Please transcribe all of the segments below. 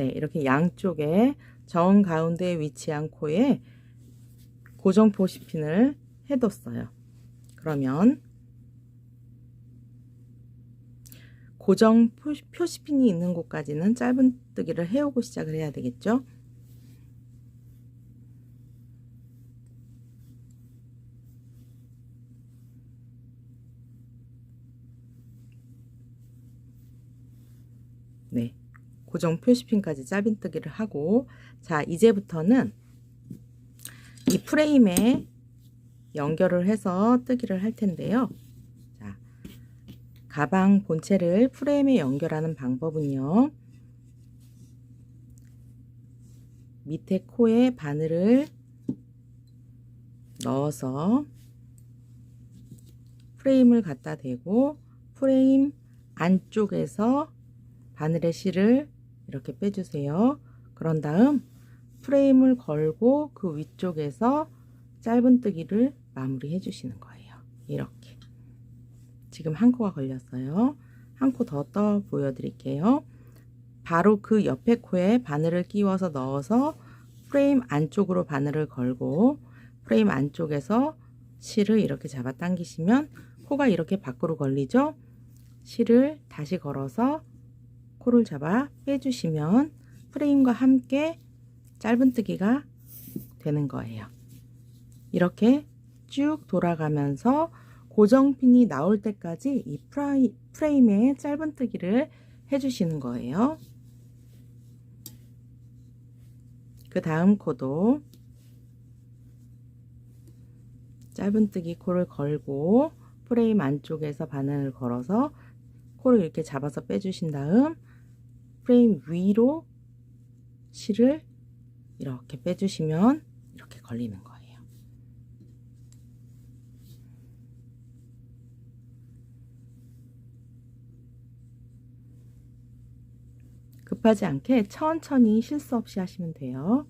네, 이렇게 양쪽에 정 가운데에 위치한 코에 고정 표시핀을 해뒀어요. 그러면 고정 표시- 표시핀이 있는 곳까지는 짧은 뜨기를 해오고 시작을 해야 되겠죠. 네. 고정 표시핀까지 짧은뜨기를 하고 자 이제부터는 이 프레임에 연결을 해서 뜨기를 할 텐데요. 자, 가방 본체를 프레임에 연결하는 방법은요. 밑에 코에 바늘을 넣어서 프레임을 갖다 대고 프레임 안쪽에서 바늘의 실을 이렇게 빼주세요. 그런 다음 프레임을 걸고 그 위쪽에서 짧은뜨기를 마무리 해주시는 거예요. 이렇게. 지금 한 코가 걸렸어요. 한 코 더 떠 보여드릴게요. 바로 그 옆에 코에 바늘을 끼워서 넣어서 프레임 안쪽으로 바늘을 걸고 프레임 안쪽에서 실을 이렇게 잡아 당기시면 코가 이렇게 밖으로 걸리죠? 실을 다시 걸어서 코를 잡아 빼주시면 프레임과 함께 짧은뜨기가 되는 거예요. 이렇게 쭉 돌아가면서 고정핀이 나올 때까지 이 프레임에 짧은뜨기를 해주시는 거예요. 그 다음 코도 짧은뜨기 코를 걸고 프레임 안쪽에서 바늘을 걸어서 코를 이렇게 잡아서 빼주신 다음 프레임 위로 실을 이렇게 빼주시면 이렇게 걸리는 거예요. 급하지 않게 천천히 실수 없이 하시면 돼요.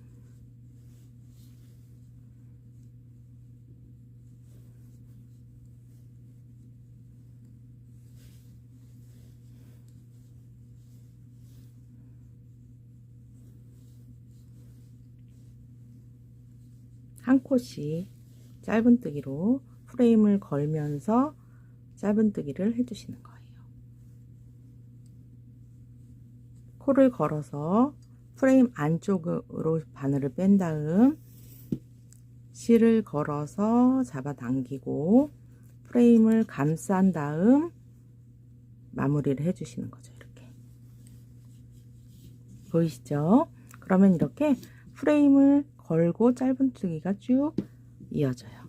한 콧씩 짧은뜨기로 프레임을 걸면서 짧은뜨기를 해주시는 거예요. 코를 걸어서 프레임 안쪽으로 바늘을 뺀 다음 실을 걸어서 잡아당기고 프레임을 감싼 다음 마무리를 해주시는 거죠. 이렇게 보이시죠? 그러면 이렇게 프레임을 걸고 짧은뜨기가 쭉 이어져요.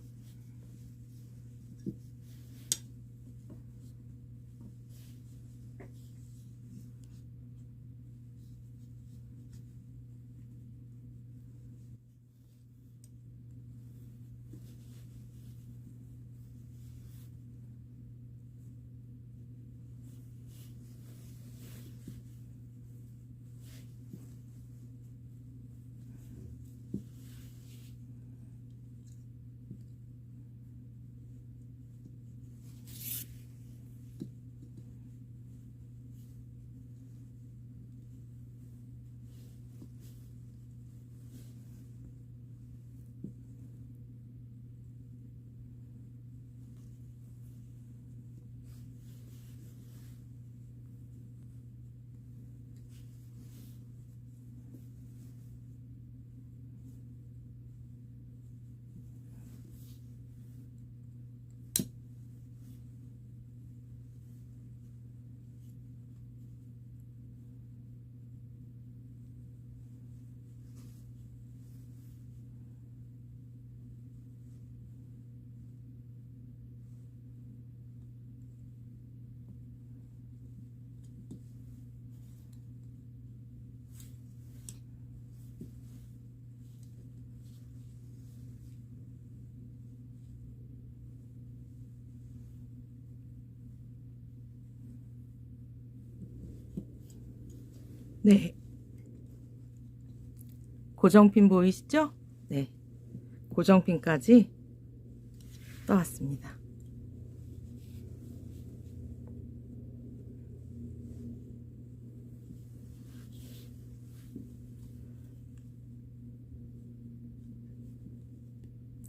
네. 고정핀 보이시죠? 네. 고정핀까지 떠왔습니다.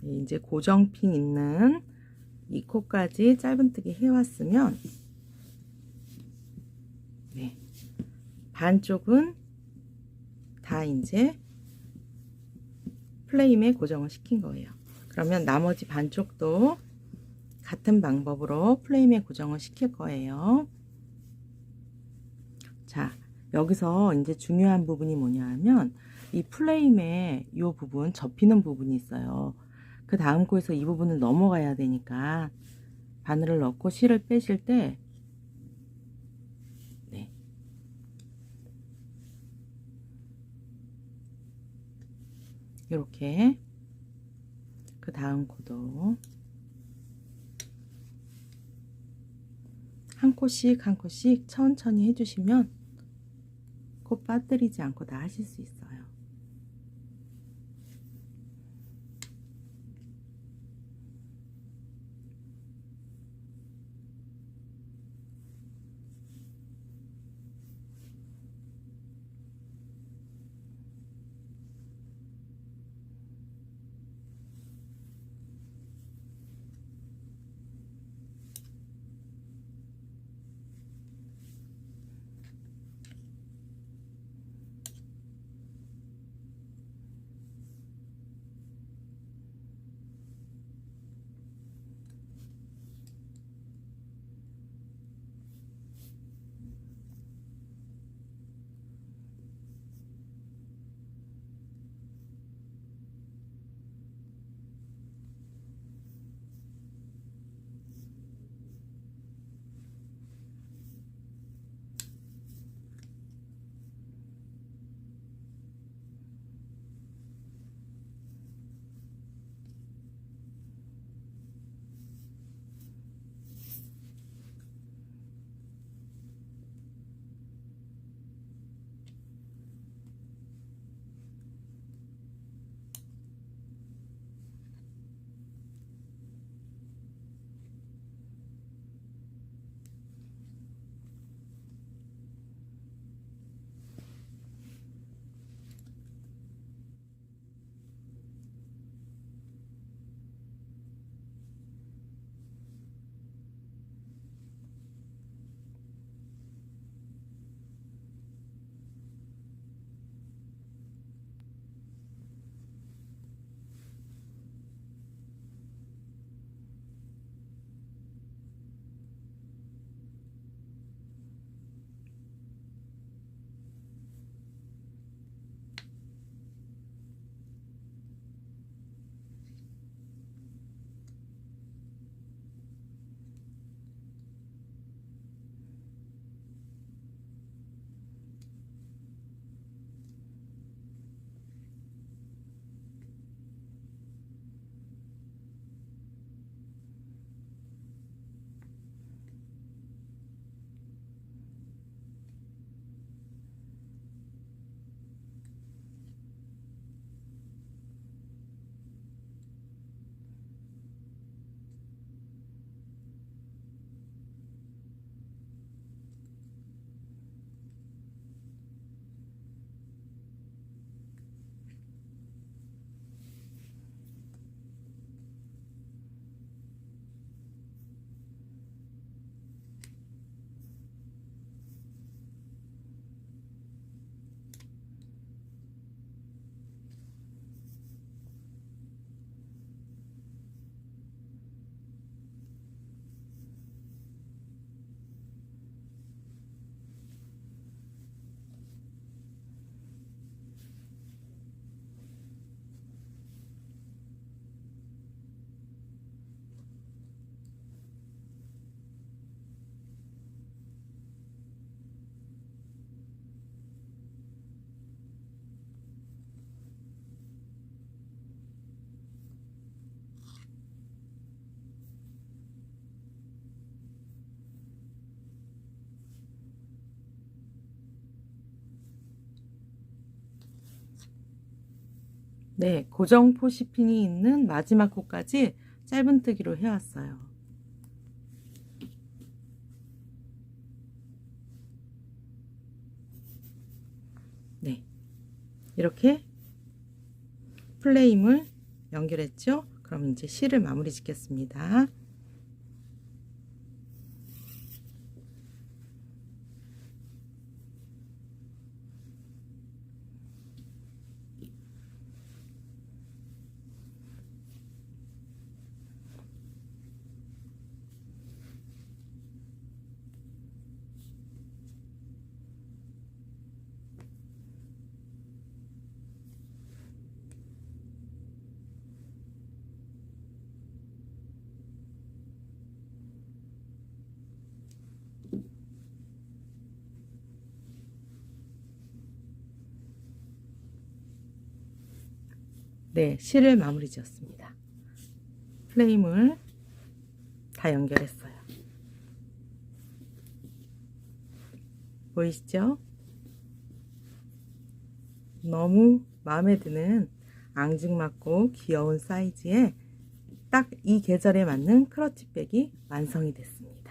네, 이제 고정핀 있는 이 코까지 짧은뜨기 해왔으면 반쪽은 다 이제 플레임에 고정을 시킨 거예요. 그러면 나머지 반쪽도 같은 방법으로 플레임에 고정을 시킬 거예요. 자, 여기서 이제 중요한 부분이 뭐냐 하면 이 플레임에 이 부분 접히는 부분이 있어요. 그 다음 코에서 이 부분을 넘어가야 되니까 바늘을 넣고 실을 빼실 때 네. 이렇게 그 다음 코도 한 코씩 한 코씩 천천히 해주시면 코 빠뜨리지 않고 다 하실 수 있어요. 네, 고정 포시핀이 있는 마지막 코까지 짧은뜨기로 해왔어요. 네, 이렇게 플레임을 연결했죠. 그럼 이제 실을 마무리 짓겠습니다. 네, 실을 마무리 지었습니다. 프레임을 다 연결했어요. 보이시죠? 너무 마음에 드는 앙증맞고 귀여운 사이즈의 딱 이 계절에 맞는 크러치백이 완성이 됐습니다.